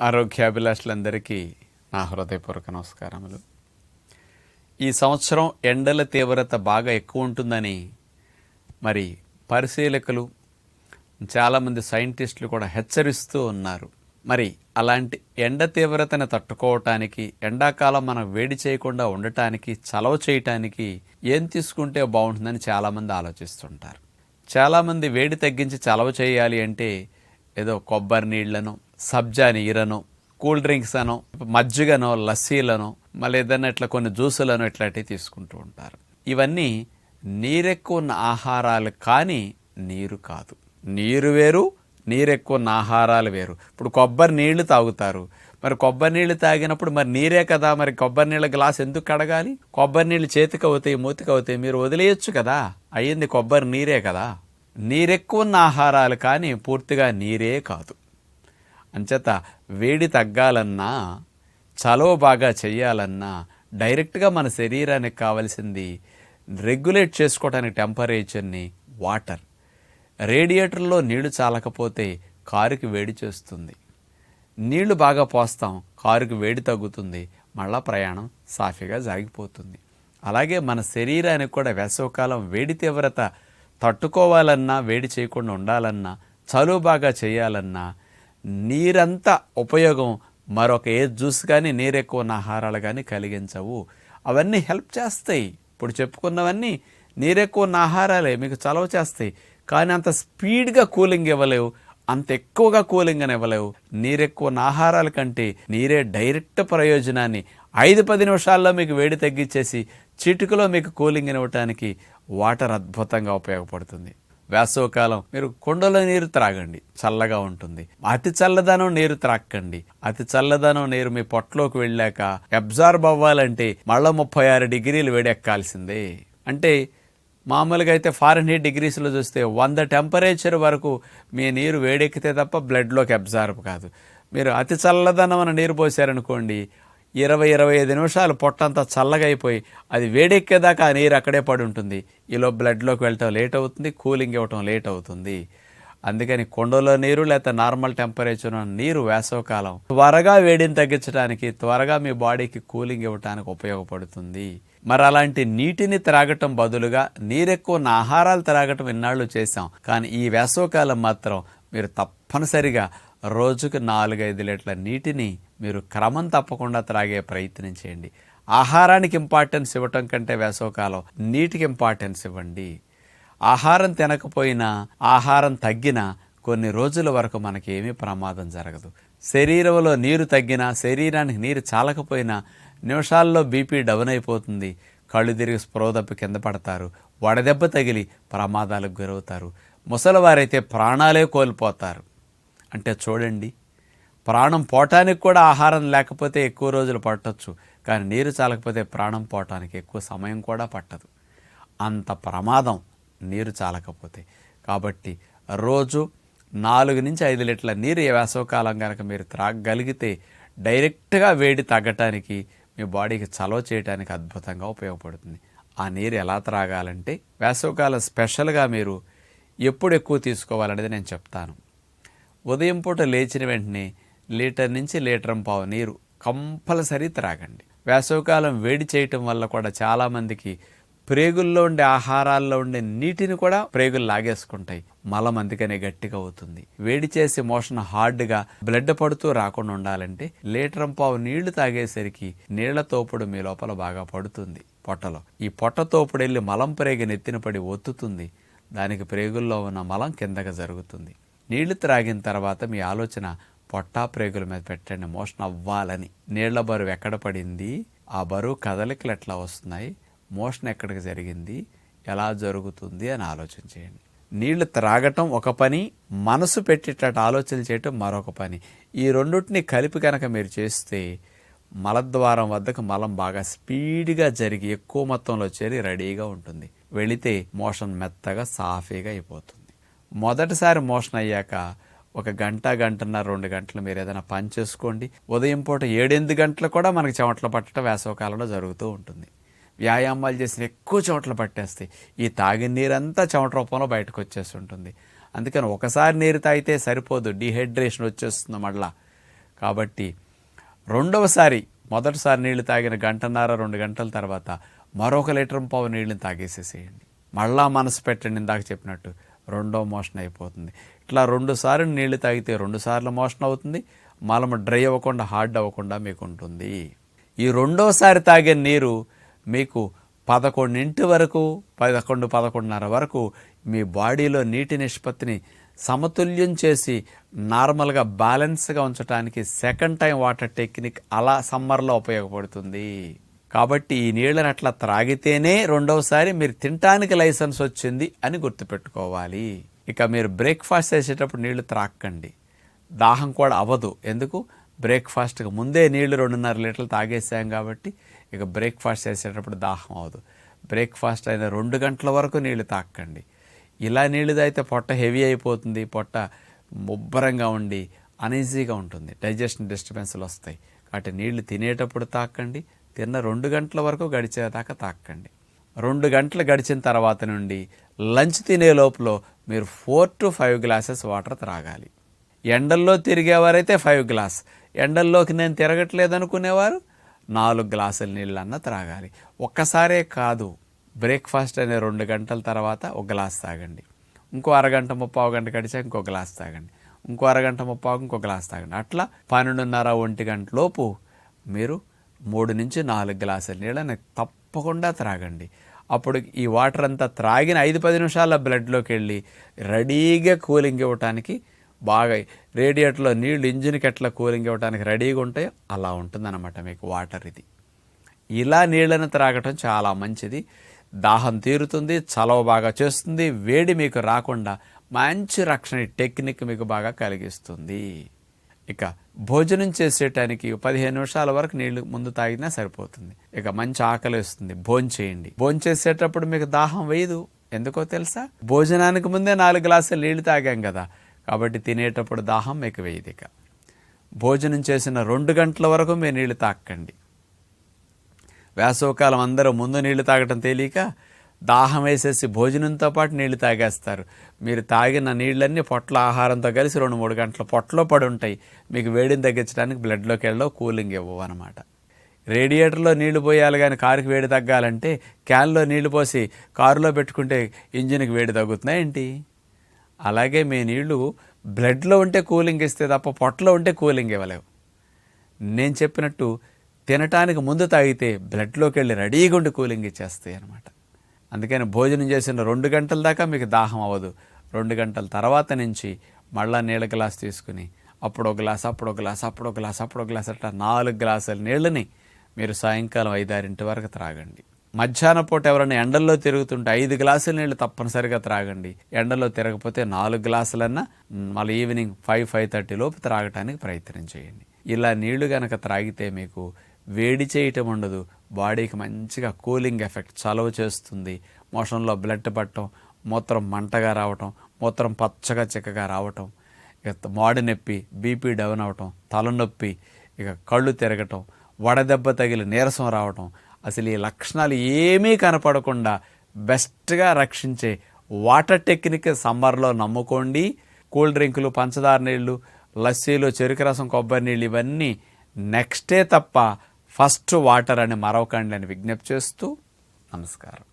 ఆరోగ్యాభిలాషులందరికీ నా హృదయపూర్వక నమస్కారములు. ఈ సంవత్సరం ఎండల తీవ్రత బాగా ఎక్కువ ఉంటుందని మరి పరిశీలకులు చాలామంది సైంటిస్టులు కూడా హెచ్చరిస్తూ ఉన్నారు. మరి అలాంటి ఎండ తీవ్రతను తట్టుకోవటానికి ఎండాకాలం మనం వేడి చేయకుండా ఉండటానికి చలవ చేయటానికి ఏం తీసుకుంటే బాగుంటుందని చాలామంది ఆలోచిస్తుంటారు. చాలామంది వేడి తగ్గించి చలవ చేయాలి అంటే ఏదో కొబ్బరి నీళ్ళను సబ్జా నీరను కూల్ డ్రింక్స్ అనో మజ్జిగనో లస్సీలను మళ్ళీ ఏదైనా ఇట్లా కొన్ని జ్యూసులను ఇట్లాంటివి తీసుకుంటూ ఉంటారు. ఇవన్నీ నీరెక్కువ ఉన్న ఆహారాలు కానీ నీరు కాదు. నీరు వేరు నీరెక్కువ ఉన్న ఆహారాలు వేరు. ఇప్పుడు కొబ్బరి నీళ్ళు తాగుతారు. మరి కొబ్బరి నీళ్ళు తాగినప్పుడు మరి నీరే కదా మరి కొబ్బరి నీళ్ళ గ్లాస్ ఎందుకు కడగాలి? కొబ్బరి నీళ్ళు చేతికి అవుతాయి మూతికి అవుతాయి మీరు వదిలేయచ్చు కదా. అయ్యింది కొబ్బరి నీరే కదా. నీరెక్కువ ఉన్న ఆహారాలు కానీ పూర్తిగా నీరే కాదు. అంచేత వేడి తగ్గాలన్నా చలవ బాగా చేయాలన్నా డైరెక్ట్గా మన శరీరానికి కావలసింది రెగ్యులేట్ చేసుకోవడానికి టెంపరేచర్ని వాటర్. రేడియేటర్లో నీళ్ళు చాలకపోతే కారుకి వేడి చేస్తుంది. నీళ్ళు బాగా పోస్తాం కారుకి వేడి తగ్గుతుంది మళ్ళా ప్రయాణం సాఫీగా సాగిపోతుంది. అలాగే మన శరీరానికి కూడా వేసవకాలం వేడి తీవ్రత తట్టుకోవాలన్నా వేడి చేయకుండా ఉండాలన్నా చలువ బాగా చేయాలన్నా నీరంతా ఉపయోగం. మరొక ఏ జ్యూస్ కానీ నీరు ఎక్కువ ఉన్న ఆహారాలు కానీ కలిగించవు. అవన్నీ హెల్ప్ చేస్తాయి. ఇప్పుడు చెప్పుకున్నవన్నీ నీరెక్కువ ఉన్న ఆహారాలే మీకు చలవ చేస్తాయి. కానీ అంత స్పీడ్గా కూలింగ్ ఇవ్వలేవు. అంత ఎక్కువగా కూలింగ్ అని ఇవ్వలేవు. నీరెక్కువ ఉన్న ఆహారాల కంటే నీరే డైరెక్ట్ ప్రయోజనాన్ని ఐదు పది నిమిషాల్లో మీకు వేడి తగ్గించేసి చిటికలో మీకు కూలింగ్ ఇవ్వటానికి వాటర్ అద్భుతంగా ఉపయోగపడుతుంది. వేసవకాలం మీరు కుండలో నీరు త్రాగండి చల్లగా ఉంటుంది. అతి చల్లదనం నీరు త్రాక్కండి. అతి చల్లదనం నీరు మీ పొట్టలోకి వెళ్ళాక అబ్జార్బ్ అవ్వాలంటే మళ్ళీ ముప్పై ఆరు డిగ్రీలు వేడెక్కాల్సిందే. అంటే మామూలుగా అయితే ఫారెన్ హీట్ డిగ్రీస్లో చూస్తే వంద టెంపరేచర్ వరకు మీ నీరు వేడెక్కితే తప్ప బ్లడ్లోకి అబ్జార్బ్ కాదు. మీరు అతి చల్లదనం నీరు పోసారనుకోండి ఇరవై ఇరవై ఐదు నిమిషాలు పొట్టంతా చల్లగా అయిపోయి అది వేడెక్కేదాకా ఆ నీరు అక్కడే పడి ఉంటుంది. ఈలో బ్లడ్లోకి వెళ్ళటం లేట్ అవుతుంది కూలింగ్ ఇవ్వటం లేట్ అవుతుంది. అందుకని కొండలో నీరు లేకపోతే నార్మల్ టెంపరేచర్ ఉన్న నీరు వేసవకాలం. త్వరగా వేడిని తగ్గించడానికి త్వరగా మీ బాడీకి కూలింగ్ ఇవ్వడానికి ఉపయోగపడుతుంది. మరి అలాంటి నీటిని త్రాగటం బదులుగా నీరెక్కువ ఉన్న ఆహారాలు త్రాగటం ఇన్నాళ్ళు చేశాం. కానీ ఈ వేసవకాలం మాత్రం మీరు తప్పనిసరిగా రోజుకు నాలుగైదు లీటర్ల నీటిని మీరు క్రమం తప్పకుండా త్రాగే ప్రయత్నం చేయండి. ఆహారానికి ఇంపార్టెన్స్ ఇవ్వటం కంటే వేసవకాలం నీటికి ఇంపార్టెన్స్ ఇవ్వండి. ఆహారం తినకపోయినా ఆహారం తగ్గినా కొన్ని రోజుల వరకు మనకి ఏమీ ప్రమాదం జరగదు. శరీరంలో నీరు తగ్గినా శరీరానికి నీరు చాలకపోయినా నిమిషాల్లో బీపీ డౌన్ అయిపోతుంది. కళ్ళు తిరిగి స్పృహ కింద పడతారు. వడదెబ్బ తగిలి ప్రమాదాలకు గురవుతారు. ముసలివారైతే ప్రాణాలే కోల్పోతారు. అంటే చూడండి ప్రాణం పోవటానికి కూడా ఆహారం లేకపోతే ఎక్కువ రోజులు పట్టవచ్చు కానీ నీరు చాలకపోతే ప్రాణం పోవటానికి ఎక్కువ సమయం కూడా పట్టదు. అంత ప్రమాదం నీరు చాలకపోతే. కాబట్టి రోజు నాలుగు నుంచి ఐదు లీటర్ల నీరు వేసవకాలం కనుక మీరు త్రాగగలిగితే డైరెక్ట్గా వేడి తగ్గటానికి మీ బాడీకి చలవ చేయడానికి అద్భుతంగా ఉపయోగపడుతుంది. ఆ నీరు ఎలా త్రాగాలంటే వేసవకాలం స్పెషల్గా మీరు ఎప్పుడు ఎక్కువ తీసుకోవాలనేది నేను చెప్తాను. ఉదయం పూట లేచిన వెంటనే లీటర్ నుంచి లీటర్ పావు నీరు కంపల్సరీ త్రాగండి. వేసవకాలం వేడి చేయటం వల్ల కూడా చాలామందికి ప్రేగుల్లో ఉండే ఆహారాల్లో ఉండే నీటిని కూడా ప్రేగులు లాగేసుకుంటాయి. మలం అందుకనే గట్టిగా అవుతుంది. వేడి చేసి మోషన్ హార్డ్గా బ్లడ్ పడుతూ రాకుండా ఉండాలంటే లీటర్ పావు నీళ్ళు తాగేసరికి నీళ్ళ తోపుడు మీ లోపల బాగా పడుతుంది. పొట్టలో. ఈ పొట్ట తోపుడు వెళ్ళి మలం ప్రేగి నెత్తిన పడి ఒత్తుతుంది. దానికి ప్రేగుల్లో ఉన్న మలం కిందగా జరుగుతుంది. నీళ్ళు త్రాగిన తర్వాత మీ ఆలోచన పొట్టా ప్రేగుల మీద పెట్టండి మోషన్ అవ్వాలని నీళ్ళ బరువు ఎక్కడ పడింది? ఆ బరువు కదలికలు ఎట్లా వస్తున్నాయి? మోషన్ ఎక్కడికి జరిగింది? ఎలా జరుగుతుంది అని ఆలోచన చేయండి. నీళ్ళు త్రాగటం ఒక పని మనసు పెట్టేటట్టు ఆలోచన చేయటం మరొక పని. ఈ రెండుటిని కలిపి కనుక మీరు చేస్తే మలద్వారం వద్దకు మలం బాగా స్పీడ్గా జరిగి ఎక్కువ మొత్తంలో చేరి రెడీగా ఉంటుంది. వెళితే మోషన్ మెత్తగా సాఫీగా అయిపోతుంది. మొదటిసారి మోషన్ అయ్యాక ఒక గంట గంటన్నర రెండు గంటలు మీరు ఏదైనా పని చేసుకోండి. ఉదయం పూట ఏడెనిమిది గంటలు కూడా మనకి చెమటలు పట్టడం వేసవకాలంలో జరుగుతూ ఉంటుంది. వ్యాయామాలు చేసిన ఎక్కువ చెమటలు పట్టేస్తాయి. ఈ తాగిన నీరంతా చెమట రూపంలో బయటకు వచ్చేస్తుంటుంది అందుకని ఒకసారి నీరు తాగితే సరిపోదు. డిహైడ్రేషన్ వచ్చేస్తుంది మళ్ళా. కాబట్టి రెండవసారి మొదటిసారి నీళ్ళు తాగిన గంటన్నర రెండు గంటల తర్వాత మరొక లీటర్ పావు నీళ్ళని తాగేసేసేయండి. మళ్ళా మనసు పెట్టండి ఇందాక చెప్పినట్టు. రెండో మోషన్ అయిపోతుంది. ఇట్లా రెండు సార్లు నీళ్ళు తాగితే రెండు సార్లు మోషన్ అవుతుంది. మలము డ్రై అవ్వకుండా హార్డ్ అవ్వకుండా మీకు ఉంటుంది. ఈ రెండోసారి తాగే నీరు మీకు పదకొండింటి వరకు పదకొండు పదకొండున్నర వరకు మీ బాడీలో నీటి నిష్పత్తిని సమతుల్యం చేసి నార్మల్గా బ్యాలెన్స్గా ఉంచడానికి సెకండ్ టైం వాటర్ టెక్నిక్ అలా సమ్మర్లో ఉపయోగపడుతుంది. కాబట్టి ఈ నీళ్ళని అట్లా త్రాగితేనే రెండవసారి మీరు తినటానికి లైసెన్స్ వచ్చింది అని గుర్తుపెట్టుకోవాలి. ఇక మీరు బ్రేక్ఫాస్ట్ చేసేటప్పుడు నీళ్ళు త్రాక్కండి. దాహం కూడా అవ్వదు. ఎందుకు? బ్రేక్ఫాస్ట్కి ముందే నీళ్ళు రెండున్నర లీటర్లు తాగేసాం కాబట్టి ఇక బ్రేక్ఫాస్ట్ చేసేటప్పుడు దాహం అవ్వదు. బ్రేక్ఫాస్ట్ అయిన రెండు గంటల వరకు నీళ్ళు తాకండి ఇలా నీళ్ళు తాగితే పొట్ట హెవీ అయిపోతుంది. పొట్ట ముబ్బరంగా ఉండి అనీజీగా ఉంటుంది. డైజెషన్ డిస్టర్బెన్స్లు వస్తాయి. కాబట్టి నీళ్ళు తినేటప్పుడు తాకండి తిన్న రెండు గంటల వరకు గడిచేదాకా తాకండి. రెండు గంటలు గడిచిన తర్వాత నుండి లంచ్ తినే లోపల మీరు four to five glasses water త్రాగాలి. ఎండల్లో తిరిగేవారైతే ఫైవ్ గ్లాస్. ఎండల్లోకి నేను తిరగట్లేదు అనుకునేవారు నాలుగు గ్లాసుల నీళ్ళన్న త్రాగాలి. ఒక్కసారే కాదు బ్రేక్ఫాస్ట్ అనే రెండు గంటల తర్వాత ఒక గ్లాస్ తాగండి. ఇంకో అరగంట ముప్పావు గంట గడిచాక ఇంకో గ్లాస్ తాగండి. ఇంకో అరగంట ముప్పావు ఇంకో గ్లాస్ తాగండి. అట్లా పన్నెండున్నర ఒంటి గంటలోపు మీరు మూడు నుంచి నాలుగు గ్లాసుల నీళ్ళని తప్పకుండా త్రాగండి. అప్పుడు ఈ వాటర్ అంతా త్రాగిన ఐదు పది నిమిషాల బ్లడ్లోకి వెళ్ళి రెడీగా కూలింగ్ ఇవ్వటానికి బాగా రేడియేటర్లో నీళ్ళు ఇంజిన్కి ఎట్లా కూలింగ్ ఇవ్వడానికి రెడీగా ఉంటాయో అలా ఉంటుందన్నమాట మీకు వాటర్ ఇది. ఇలా నీళ్ళని త్రాగటం చాలా మంచిది. దాహం తీరుతుంది చలవ బాగా చేస్తుంది వేడి మీకు రాకుండా మంచి రక్షణ టెక్నిక్ మీకు బాగా కలిగిస్తుంది. ఇక భోజనం చేసేటానికి పదిహేను నిమిషాల వరకు నీళ్ళు ముందు తాగినా సరిపోతుంది. ఇక మంచి ఆకలి వస్తుంది. భోజనం చేయండి. భోజనం చేసేటప్పుడు మీకు దాహం వేయదు. ఎందుకో తెలుసా? భోజనానికి ముందే నాలుగు గ్లాసులు నీళ్ళు తాగాం కదా. కాబట్టి తినేటప్పుడు దాహం మీకు వేయదు ఇక. భోజనం చేసిన రెండు గంటల వరకు మీరు నీళ్ళు తాకండి. వేసవకాలం అందరూ ముందు నీళ్ళు తాగటం తెలియక దాహం వేసేసి భోజనంతో పాటు నీళ్ళు తాగేస్తారు. మీరు తాగిన నీళ్ళన్నీ పొట్ల ఆహారంతో కలిసి రెండు మూడు గంటల పొట్టలో పడి ఉంటాయి. మీకు వేడిని తగ్గించడానికి బ్లడ్లోకి వెళ్ళవు కూలింగ్ ఇవ్వవు అనమాట రేడియేటర్లో నీళ్ళు పోయాలి కానీ కారుకి వేడి తగ్గాలంటే క్యాన్లో నీళ్ళు పోసి కారులో పెట్టుకుంటే ఇంజిన్కి వేడి తగ్గుతున్నాయి ఏంటి? అలాగే మీ నీళ్ళు బ్లడ్లో ఉంటే కూలింగ్ ఇస్తే తప్ప పొట్టలో ఉంటే కూలింగ్ ఇవ్వలేవు. నేను చెప్పినట్టు తినటానికి ముందు తాగితే బ్లడ్లోకి వెళ్ళి రెడీగా ఉండి కూలింగ్ ఇచ్చేస్తాయి అనమాట అందుకని భోజనం చేసిన రెండు గంటల దాకా మీకు దాహం అవ్వదు. రెండు గంటల తర్వాత నుంచి మళ్ళా నీళ్ళ గ్లాస్ తీసుకుని అప్పుడు ఒక గ్లాస్ అప్పుడు ఒక గ్లాస్ అప్పుడు ఒక గ్లాస్ అప్పుడు ఒక గ్లాస్ అట్లా నాలుగు గ్లాసుల నీళ్ళని మీరు సాయంకాలం ఐదారింటి వరకు త్రాగండి. మధ్యాహ్న పూట ఎవరైనా ఎండల్లో తిరుగుతుంటే ఐదు గ్లాసుల నీళ్ళు తప్పనిసరిగా త్రాగండి. ఎండలో తిరగకపోతే నాలుగు గ్లాసులన్నా మళ్ళీ ఈవినింగ్ ఫైవ్ ఫైవ్ థర్టీ లోపు త్రాగటానికి ప్రయత్నం చేయండి. ఇలా నీళ్ళు గనక త్రాగితే మీకు వేడి చేయటం ఉండదు. బాడీకి మంచిగా కూలింగ్ ఎఫెక్ట్ చలవ చేస్తుంది. మోషన్లో బ్లడ్ పట్టడం మూత్రం మంటగా రావటం మూత్రం పచ్చగా చిక్కగా రావటం ఇక మాడి నొప్పి బీపీ డౌన్ అవటం తలనొప్పి ఇక కళ్ళు తిరగటం వడదెబ్బ తగిలి నీరసం రావటం అసలు ఈ లక్షణాలు ఏమీ కనపడకుండా బెస్ట్గా రక్షించే వాటర్ టెక్నిక్ సమ్మర్లో నమ్ముకోండి. కూల్ డ్రింకులు పంచదార నీళ్ళు లస్సీలు చెరుకు రసం కొబ్బరి నీళ్ళు ఇవన్నీ నెక్స్టే తప్ప ఫస్ట్ వాటర్ అని మరొకండి అని విజ్ఞప్తి చేస్తూ నమస్కారం.